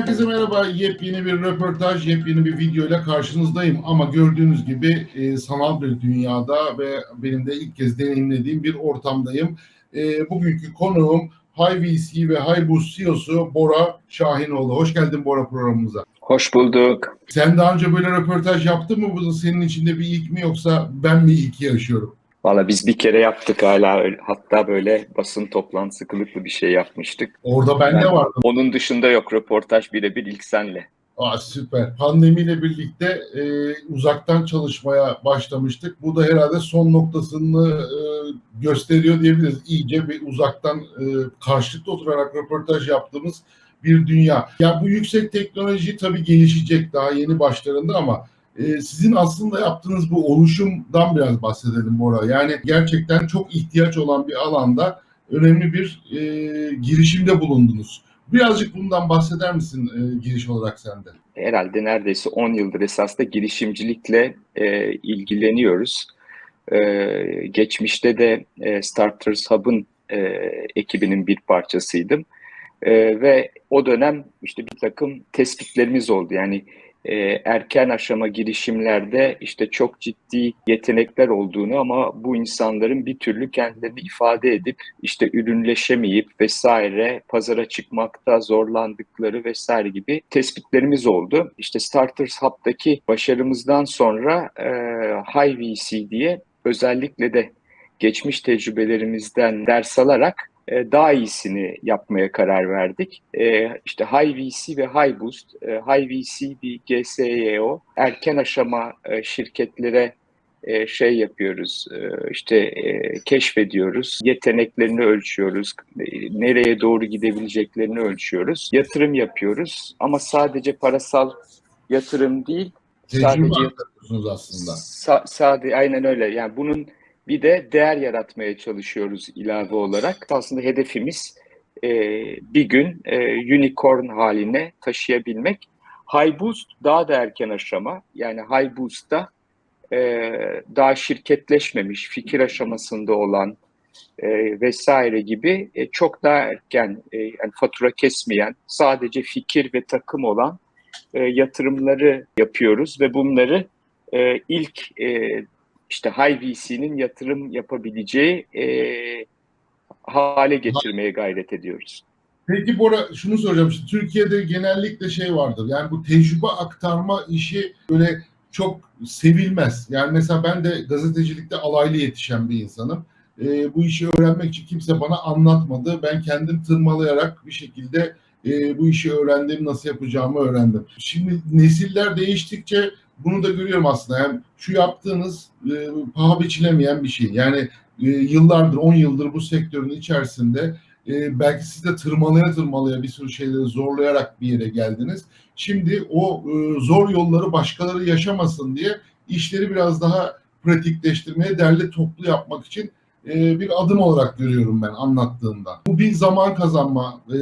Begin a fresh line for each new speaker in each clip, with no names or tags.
herkese merhaba. Yepyeni bir röportaj, yepyeni bir video ile karşınızdayım. Ama gördüğünüz gibi e, sanal bir dünyada ve benim de ilk kez deneyimlediğim bir ortamdayım. E, bugünkü konuğum HiVC ve HiBoost CEO'su Bora Şahinoğlu. Hoş geldin Bora programımıza.
Hoş bulduk.
Sen daha önce böyle röportaj yaptın mı? Bu da senin için de bir ilk mi yoksa ben mi ilk yaşıyorum?
Valla biz bir kere yaptık hala öyle- hatta böyle basın toplantısı kılıklı bir şey yapmıştık.
Orada ben de
Ben-
vardım.
Onun dışında yok röportaj birebir ilk senle.
Aa, süper. Pandemiyle birlikte e, uzaktan çalışmaya başlamıştık. Bu da herhalde son noktasını e, gösteriyor diyebiliriz. İyice bir uzaktan e, karşılıklı oturarak röportaj yaptığımız bir dünya. Ya bu yüksek teknoloji tabii gelişecek daha yeni başlarında ama e, sizin aslında yaptığınız bu oluşumdan biraz bahsedelim Bora. Yani gerçekten çok ihtiyaç olan bir alanda önemli bir e, girişimde bulundunuz. Birazcık bundan bahseder misin e, giriş olarak sende?
Herhalde neredeyse 10 yıldır esasında girişimcilikle e, ilgileniyoruz. E, geçmişte de e, Starters Hub'ın e, ekibinin bir parçasıydım. E, ve o dönem işte bir takım tespitlerimiz oldu. Yani e, erken aşama girişimlerde işte çok ciddi yetenekler olduğunu ama bu insanların bir türlü kendilerini ifade edip işte ürünleşemeyip vesaire pazara çıkmakta zorlandıkları vesaire gibi tespitlerimiz oldu. İşte Starters Hub'daki başarımızdan sonra e, High VC diye özellikle de geçmiş tecrübelerimizden ders alarak e, daha iyisini yapmaya karar verdik. E, işte High VC ve High Boost. E, High VC bir GSEO. Erken aşama e, şirketlere e, şey yapıyoruz, e, işte e, keşfediyoruz, yeteneklerini ölçüyoruz, e, nereye doğru gidebileceklerini ölçüyoruz, yatırım yapıyoruz ama sadece parasal yatırım değil,
Tecrübe
sadece
aslında.
Sa- sade aynen öyle. Yani bunun bir de değer yaratmaya çalışıyoruz ilave olarak. Aslında hedefimiz e, bir gün e, unicorn haline taşıyabilmek. High daha da erken aşama. Yani High Boost'ta e, daha şirketleşmemiş, fikir aşamasında olan e, vesaire gibi e, çok daha erken, e, yani fatura kesmeyen, sadece fikir ve takım olan e, yatırımları yapıyoruz ve bunları e, ilk e, işte High VC'nin yatırım yapabileceği e, hale getirmeye gayret ediyoruz.
Peki Bora şunu soracağım. Şimdi Türkiye'de genellikle şey vardır. Yani bu tecrübe aktarma işi böyle çok sevilmez. Yani mesela ben de gazetecilikte alaylı yetişen bir insanım. Ee, bu işi öğrenmek için kimse bana anlatmadı. Ben kendim tırmalayarak bir şekilde e, bu işi öğrendim, nasıl yapacağımı öğrendim. Şimdi nesiller değiştikçe bunu da görüyorum aslında. Yani şu yaptığınız e, paha biçilemeyen bir şey. Yani e, yıllardır, 10 yıldır bu sektörün içerisinde e, belki siz de tırmalaya tırmalaya bir sürü şeyleri zorlayarak bir yere geldiniz. Şimdi o e, zor yolları başkaları yaşamasın diye işleri biraz daha pratikleştirmeye, derli toplu yapmak için e, bir adım olarak görüyorum ben anlattığımda. Bu bir zaman kazanma, e,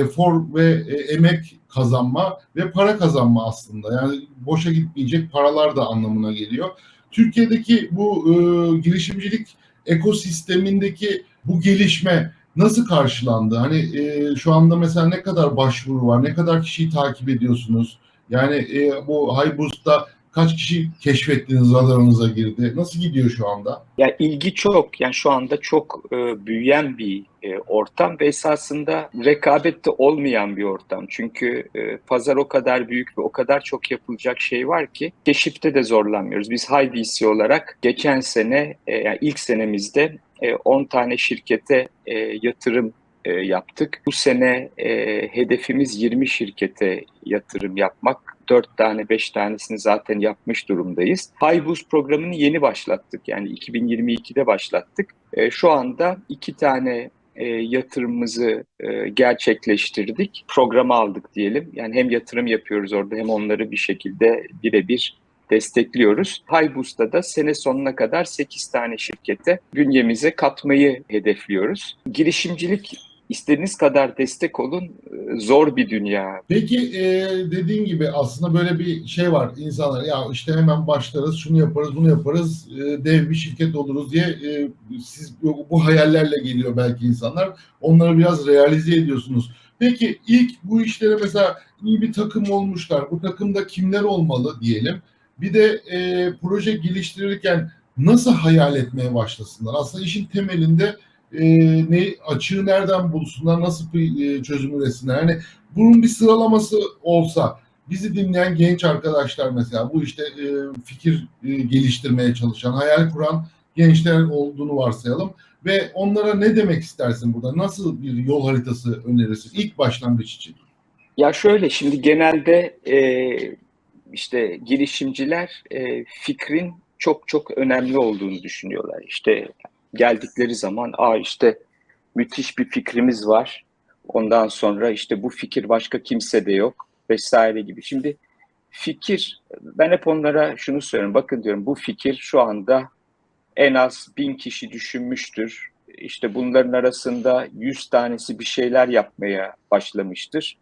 efor ve e, emek kazanma ve para kazanma aslında. Yani boşa gitmeyecek paralar da anlamına geliyor. Türkiye'deki bu e, girişimcilik ekosistemindeki bu gelişme nasıl karşılandı? Hani şu anda mesela ne kadar başvuru var, ne kadar kişiyi takip ediyorsunuz? Yani e, bu Hayboost'ta kaç kişi keşfettiniz, radarınıza girdi? Nasıl gidiyor şu anda?
Ya ilgi çok, yani şu anda çok e, büyüyen bir e, ortam ve esasında rekabette olmayan bir ortam. Çünkü e, pazar o kadar büyük ve o kadar çok yapılacak şey var ki keşifte de zorlanmıyoruz. Biz High VC olarak geçen sene, e, yani ilk senemizde e, 10 tane şirkete e, yatırım e, yaptık. Bu sene e, hedefimiz 20 şirkete yatırım yapmak. 4 tane 5 tanesini zaten yapmış durumdayız. Boost programını yeni başlattık. Yani 2022'de başlattık. E, şu anda 2 tane e, yatırımımızı e, gerçekleştirdik. Programı aldık diyelim. Yani hem yatırım yapıyoruz orada hem onları bir şekilde birebir destekliyoruz. Hayboost'ta da sene sonuna kadar 8 tane şirkete bünyemize katmayı hedefliyoruz. Girişimcilik istediğiniz kadar destek olun e, zor bir dünya.
Peki e, dediğin gibi aslında böyle bir şey var insanlar ya işte hemen başlarız şunu yaparız bunu yaparız e, dev bir şirket oluruz diye e, siz bu, bu hayallerle geliyor belki insanlar onları biraz realize ediyorsunuz. Peki ilk bu işlere mesela iyi bir takım olmuşlar. Bu takımda kimler olmalı diyelim. Bir de e, proje geliştirirken nasıl hayal etmeye başlasınlar? Aslında işin temelinde e, ne açığı nereden bulsunlar, nasıl bir e, çözüm üretsinler? Yani bunun bir sıralaması olsa bizi dinleyen genç arkadaşlar mesela bu işte e, fikir e, geliştirmeye çalışan, hayal kuran gençler olduğunu varsayalım ve onlara ne demek istersin burada? Nasıl bir yol haritası önerirsin ilk başlangıç için?
Ya şöyle şimdi genelde e, işte girişimciler e, fikrin çok çok önemli olduğunu düşünüyorlar. İşte geldikleri zaman aa işte müthiş bir fikrimiz var. Ondan sonra işte bu fikir başka kimse de yok vesaire gibi. Şimdi fikir ben hep onlara şunu söylüyorum. Bakın diyorum bu fikir şu anda en az bin kişi düşünmüştür. İşte bunların arasında yüz tanesi bir şeyler yapmaya başlamıştır.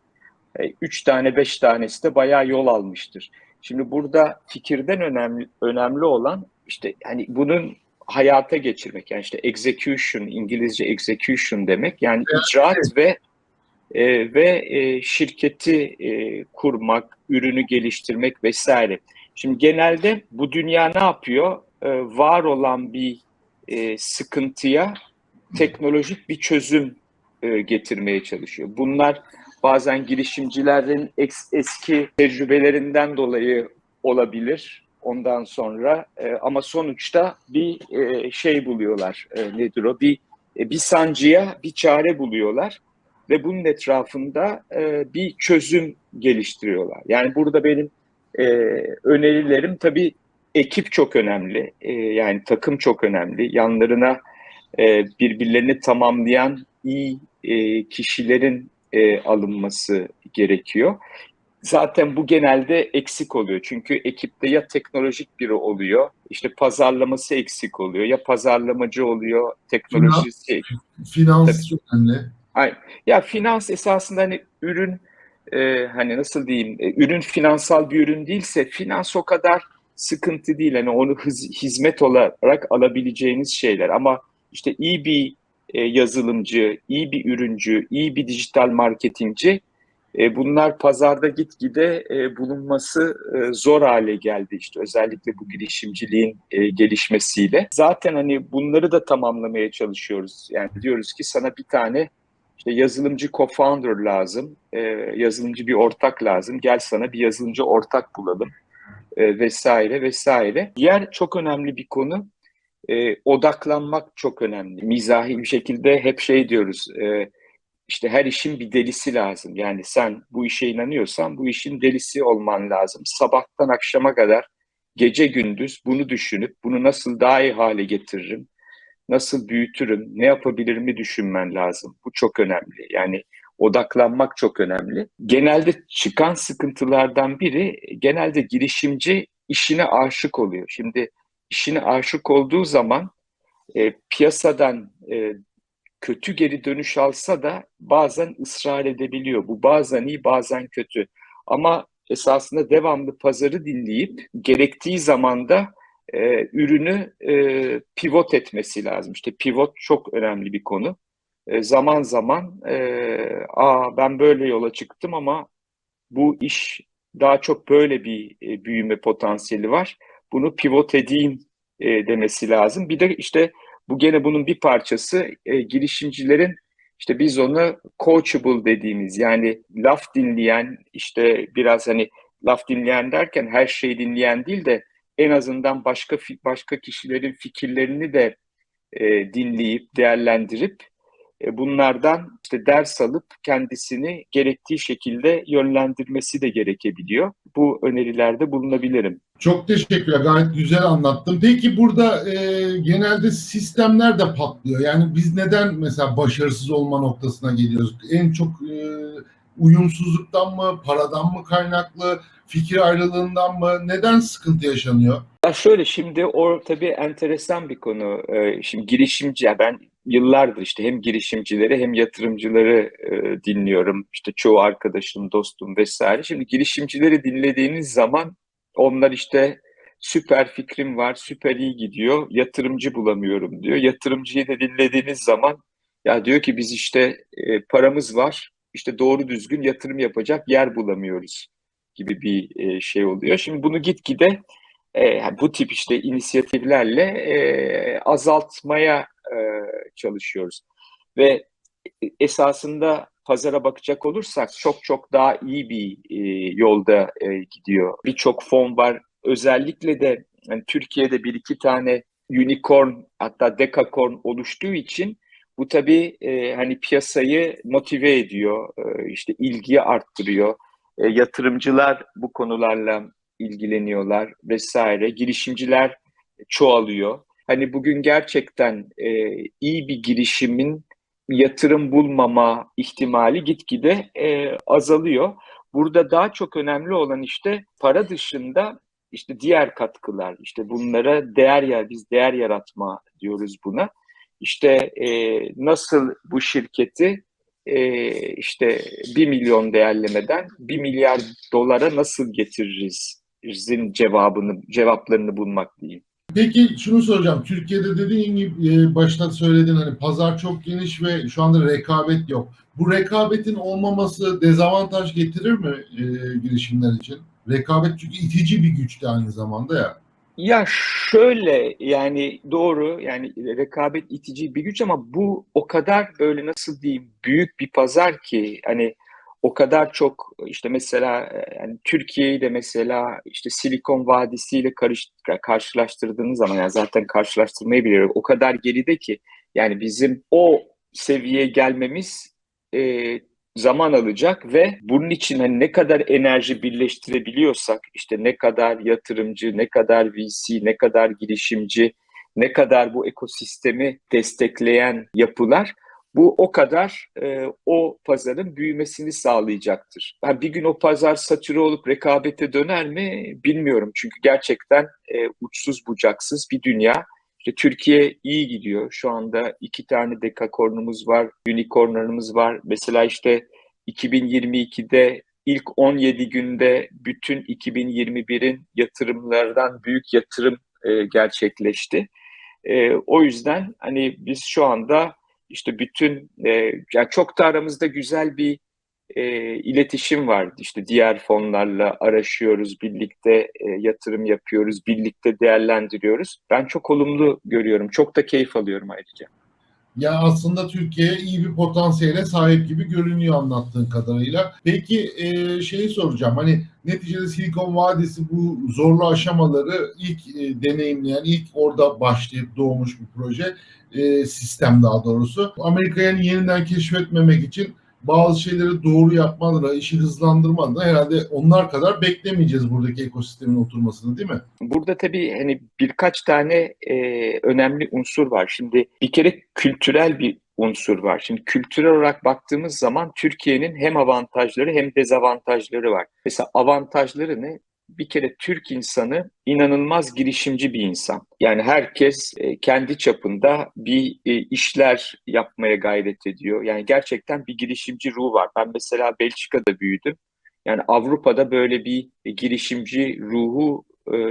E, üç tane, beş tanesi de bayağı yol almıştır. Şimdi burada fikirden önemli önemli olan işte hani bunun hayata geçirmek yani işte execution İngilizce execution demek yani evet. icraat ve e, ve e, şirketi e, kurmak, ürünü geliştirmek vesaire. Şimdi genelde bu dünya ne yapıyor? E, var olan bir e, sıkıntıya teknolojik bir çözüm e, getirmeye çalışıyor. Bunlar bazen girişimcilerin es, eski tecrübelerinden dolayı olabilir. Ondan sonra e, ama sonuçta bir e, şey buluyorlar. E, nedir o? Bir e, bir sancıya bir çare buluyorlar ve bunun etrafında e, bir çözüm geliştiriyorlar. Yani burada benim e, önerilerim tabii ekip çok önemli. E, yani takım çok önemli. Yanlarına e, birbirlerini tamamlayan iyi e, kişilerin e, alınması gerekiyor. Zaten bu genelde eksik oluyor. Çünkü ekipte ya teknolojik biri oluyor, işte pazarlaması eksik oluyor, ya pazarlamacı oluyor, teknolojisi.
Finans, finans çok önemli.
Aynen. Ya finans esasında hani ürün e, hani nasıl diyeyim e, ürün finansal bir ürün değilse finans o kadar sıkıntı değil. Hani onu hız, hizmet olarak alabileceğiniz şeyler ama işte iyi bir e, yazılımcı, iyi bir ürüncü, iyi bir dijital marketingci e, bunlar pazarda gitgide e, bulunması e, zor hale geldi işte özellikle bu girişimciliğin e, gelişmesiyle. Zaten hani bunları da tamamlamaya çalışıyoruz. Yani diyoruz ki sana bir tane işte yazılımcı co-founder lazım, e, yazılımcı bir ortak lazım. Gel sana bir yazılımcı ortak bulalım e, vesaire vesaire. Diğer çok önemli bir konu e, odaklanmak çok önemli. Mizahi bir şekilde hep şey diyoruz. E, işte her işin bir delisi lazım. Yani sen bu işe inanıyorsan bu işin delisi olman lazım. Sabahtan akşama kadar gece gündüz bunu düşünüp bunu nasıl daha iyi hale getiririm, nasıl büyütürüm, ne yapabilirimi düşünmen lazım. Bu çok önemli. Yani odaklanmak çok önemli. Genelde çıkan sıkıntılardan biri genelde girişimci işine aşık oluyor. Şimdi işine aşık olduğu zaman e, piyasadan e, kötü geri dönüş alsa da bazen ısrar edebiliyor. Bu bazen iyi bazen kötü. Ama esasında devamlı pazarı dinleyip gerektiği zamanda e, ürünü e, pivot etmesi lazım. İşte pivot çok önemli bir konu. E, zaman zaman e, aa ben böyle yola çıktım ama bu iş daha çok böyle bir e, büyüme potansiyeli var. Bunu pivot edeyim e, demesi lazım. Bir de işte bu gene bunun bir parçası e, girişimcilerin işte biz onu coachable dediğimiz yani laf dinleyen işte biraz hani laf dinleyen derken her şeyi dinleyen değil de en azından başka başka kişilerin fikirlerini de e, dinleyip değerlendirip e, bunlardan işte ders alıp kendisini gerektiği şekilde yönlendirmesi de gerekebiliyor. Bu önerilerde bulunabilirim.
Çok teşekkürler. Gayet güzel anlattın. Peki burada e, genelde sistemler de patlıyor. Yani biz neden mesela başarısız olma noktasına geliyoruz? En çok e, uyumsuzluktan mı, paradan mı kaynaklı, fikir ayrılığından mı? Neden sıkıntı yaşanıyor?
Ya şöyle şimdi o tabii enteresan bir konu. Ee, şimdi girişimci, ben yıllardır işte hem girişimcileri hem yatırımcıları e, dinliyorum. İşte çoğu arkadaşım, dostum vesaire. Şimdi girişimcileri dinlediğiniz zaman onlar işte süper fikrim var, süper iyi gidiyor, yatırımcı bulamıyorum diyor. Yatırımcıyı da dinlediğiniz zaman ya diyor ki biz işte e, paramız var, işte doğru düzgün yatırım yapacak yer bulamıyoruz gibi bir e, şey oluyor. Şimdi bunu gitgide e, bu tip işte inisiyatiflerle e, azaltmaya e, çalışıyoruz. Ve esasında pazara bakacak olursak çok çok daha iyi bir e, yolda e, gidiyor. Birçok fon var. Özellikle de yani Türkiye'de bir iki tane unicorn hatta dekakorn oluştuğu için bu tabii e, hani piyasayı motive ediyor, e, işte ilgiyi arttırıyor. E, yatırımcılar bu konularla ilgileniyorlar vesaire. Girişimciler çoğalıyor. Hani bugün gerçekten e, iyi bir girişimin yatırım bulmama ihtimali gitgide e, azalıyor. Burada daha çok önemli olan işte para dışında işte diğer katkılar, işte bunlara değer yer, biz değer yaratma diyoruz buna. İşte e, nasıl bu şirketi e, işte bir milyon değerlemeden bir milyar dolara nasıl getiririz? Cevabını, cevaplarını bulmak diyeyim.
Peki şunu soracağım. Türkiye'de dediğin gibi e, başta söyledin hani pazar çok geniş ve şu anda rekabet yok. Bu rekabetin olmaması dezavantaj getirir mi e, girişimler için? Rekabet çünkü itici bir güç de aynı zamanda ya.
Ya şöyle yani doğru yani rekabet itici bir güç ama bu o kadar böyle nasıl diyeyim büyük bir pazar ki hani o kadar çok işte mesela yani Türkiye'yi de mesela işte Silikon Vadisi ile karşılaştırdığınız zaman yani zaten karşılaştırmayı biliyorum o kadar geride ki yani bizim o seviyeye gelmemiz e, zaman alacak ve bunun için hani ne kadar enerji birleştirebiliyorsak işte ne kadar yatırımcı, ne kadar VC, ne kadar girişimci, ne kadar bu ekosistemi destekleyen yapılar bu o kadar e, o pazarın büyümesini sağlayacaktır. Yani bir gün o pazar satüre olup rekabete döner mi bilmiyorum. Çünkü gerçekten e, uçsuz bucaksız bir dünya. İşte Türkiye iyi gidiyor. Şu anda iki tane dekakornumuz var, unicornlarımız var. Mesela işte 2022'de ilk 17 günde bütün 2021'in yatırımlardan büyük yatırım e, gerçekleşti. E, o yüzden hani biz şu anda işte bütün e, yani çok da aramızda güzel bir e, iletişim var. İşte diğer fonlarla araşıyoruz, birlikte e, yatırım yapıyoruz, birlikte değerlendiriyoruz. Ben çok olumlu görüyorum, çok da keyif alıyorum ayrıca.
Ya aslında Türkiye iyi bir potansiyele sahip gibi görünüyor anlattığın kadarıyla. Peki e, şeyi soracağım hani neticede Silikon Vadisi bu zorlu aşamaları ilk e, deneyimleyen, ilk orada başlayıp doğmuş bir proje, e, sistem daha doğrusu. Amerika'yı yeniden keşfetmemek için bazı şeyleri doğru yapma adına, işi hızlandırma adına herhalde onlar kadar beklemeyeceğiz buradaki ekosistemin oturmasını değil mi?
Burada tabii hani birkaç tane e, önemli unsur var. Şimdi bir kere kültürel bir unsur var. Şimdi kültürel olarak baktığımız zaman Türkiye'nin hem avantajları hem dezavantajları var. Mesela avantajları ne? Bir kere Türk insanı inanılmaz girişimci bir insan. Yani herkes e, kendi çapında bir e, işler yapmaya gayret ediyor. Yani gerçekten bir girişimci ruhu var. Ben mesela Belçika'da büyüdüm. Yani Avrupa'da böyle bir e, girişimci ruhu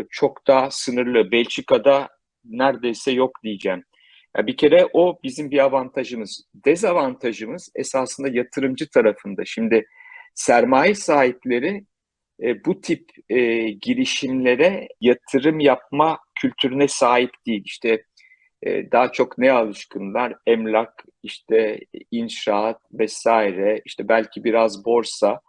çok daha sınırlı. Belçika'da neredeyse yok diyeceğim. Ya bir kere o bizim bir avantajımız. Dezavantajımız esasında yatırımcı tarafında. Şimdi sermaye sahipleri e, bu tip e, girişimlere yatırım yapma kültürüne sahip değil. İşte e, daha çok ne alışkınlar? Emlak, işte inşaat vesaire, işte belki biraz borsa.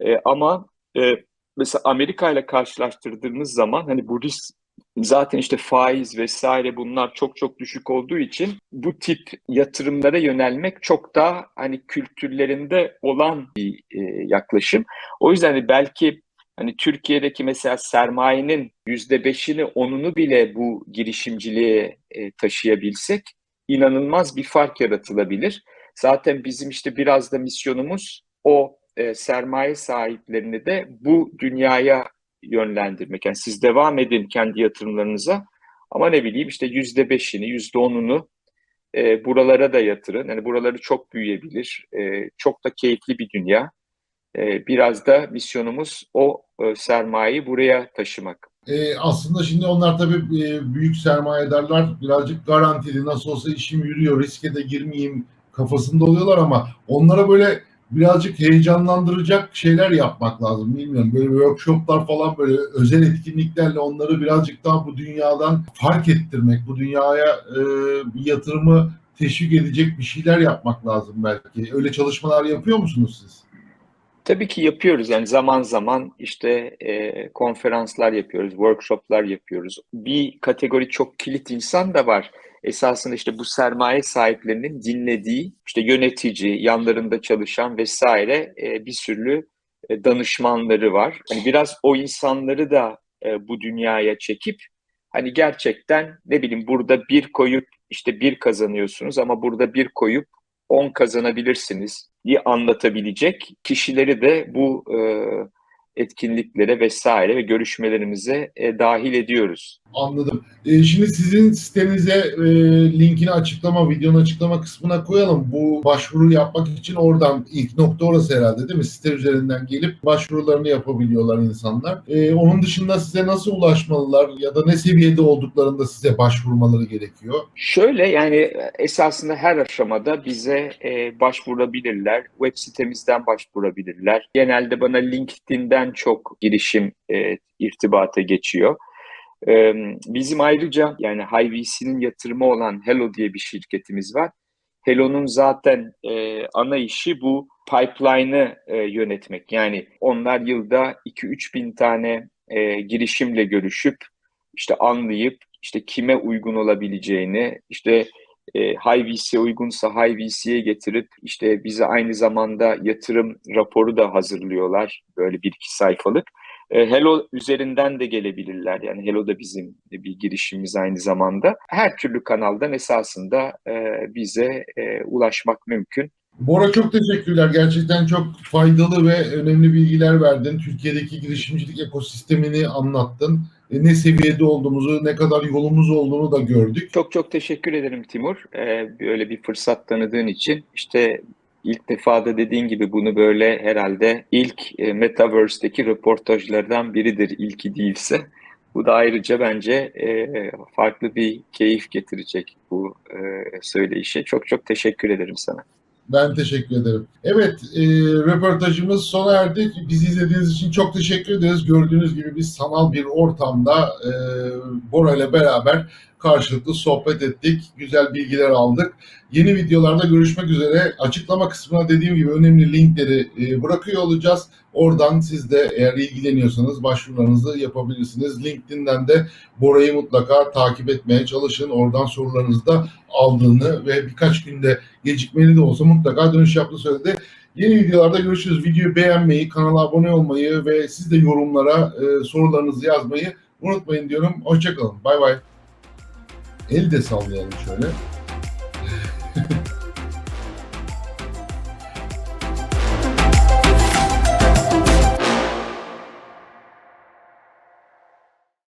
E, ama e, mesela Amerika ile karşılaştırdığımız zaman hani bu risk zaten işte faiz vesaire bunlar çok çok düşük olduğu için bu tip yatırımlara yönelmek çok daha hani kültürlerinde olan bir e, yaklaşım. O yüzden hani belki Hani Türkiye'deki mesela sermayenin yüzde beşini, onunu bile bu girişimciliğe e, taşıyabilsek inanılmaz bir fark yaratılabilir. Zaten bizim işte biraz da misyonumuz o e, sermaye sahiplerini de bu dünyaya yönlendirmek. Yani siz devam edin kendi yatırımlarınıza ama ne bileyim işte yüzde beşini, yüzde onunu e, buralara da yatırın. Yani buraları çok büyüyebilir. E, çok da keyifli bir dünya. Ee, biraz da misyonumuz o e, sermayeyi buraya taşımak.
E, aslında şimdi onlar tabii e, büyük sermayedarlar birazcık garantili nasıl olsa işim yürüyor riske de girmeyeyim kafasında oluyorlar ama onlara böyle birazcık heyecanlandıracak şeyler yapmak lazım. Bilmiyorum böyle workshoplar falan böyle özel etkinliklerle onları birazcık daha bu dünyadan fark ettirmek, bu dünyaya e, yatırımı teşvik edecek bir şeyler yapmak lazım belki. Öyle çalışmalar yapıyor musunuz siz?
Tabii ki yapıyoruz yani zaman zaman işte e, konferanslar yapıyoruz, workshoplar yapıyoruz. Bir kategori çok kilit insan da var. Esasında işte bu sermaye sahiplerinin dinlediği işte yönetici, yanlarında çalışan vesaire e, bir sürü e, danışmanları var. Hani biraz o insanları da e, bu dünyaya çekip hani gerçekten ne bileyim burada bir koyup işte bir kazanıyorsunuz ama burada bir koyup 10 kazanabilirsiniz anlatabilecek kişileri de bu e, etkinliklere vesaire ve görüşmelerimize e, dahil ediyoruz.
Anladım. E, şimdi sizin sitenize e, linkini açıklama, videonun açıklama kısmına koyalım. Bu başvuru yapmak için oradan ilk nokta orası herhalde değil mi? Site üzerinden gelip başvurularını yapabiliyorlar insanlar. E, onun dışında size nasıl ulaşmalılar ya da ne seviyede olduklarında size başvurmaları gerekiyor?
Şöyle yani esasında her aşamada bize e, başvurabilirler. Web sitemizden başvurabilirler. Genelde bana LinkedIn'den çok girişim e, irtibata geçiyor. E, bizim ayrıca yani HiVC'nin yatırımı olan Hello diye bir şirketimiz var. Hello'nun zaten e, ana işi bu pipeline'ı e, yönetmek. Yani onlar yılda 2-3 bin tane e, girişimle görüşüp işte anlayıp işte kime uygun olabileceğini, işte e, High VC uygunsa High VC'ye getirip işte bize aynı zamanda yatırım raporu da hazırlıyorlar. Böyle bir iki sayfalık. E, Hello üzerinden de gelebilirler. Yani Hello da bizim bir girişimimiz aynı zamanda. Her türlü kanaldan esasında e, bize e, ulaşmak mümkün.
Bora çok teşekkürler. Gerçekten çok faydalı ve önemli bilgiler verdin. Türkiye'deki girişimcilik ekosistemini anlattın. E, Ne seviyede olduğumuzu, ne kadar yolumuz olduğunu da gördük.
Çok çok teşekkür ederim Timur. Ee, böyle bir fırsat tanıdığın için. İşte ilk defa da dediğin gibi bunu böyle herhalde ilk e, Metaverse'deki röportajlardan biridir ilki değilse. Bu da ayrıca bence e, farklı bir keyif getirecek bu e, söyleyişe. Çok çok teşekkür ederim sana.
Ben teşekkür ederim. Evet, e, röportajımız sona erdi. Bizi izlediğiniz için çok teşekkür ederiz. Gördüğünüz gibi biz sanal bir ortamda e, Bora ile beraber karşılıklı sohbet ettik. Güzel bilgiler aldık. Yeni videolarda görüşmek üzere. Açıklama kısmına dediğim gibi önemli linkleri e, bırakıyor olacağız. Oradan siz de eğer ilgileniyorsanız başvurularınızı yapabilirsiniz. LinkedIn'den de Bora'yı mutlaka takip etmeye çalışın. Oradan sorularınızı da aldığını ve birkaç günde gecikmeli de olsa mutlaka dönüş yaptığını söyledi. Yeni videolarda görüşürüz. Videoyu beğenmeyi, kanala abone olmayı ve siz de yorumlara e, sorularınızı yazmayı unutmayın diyorum. Hoşçakalın. Bay bay. El de sallayalım şöyle.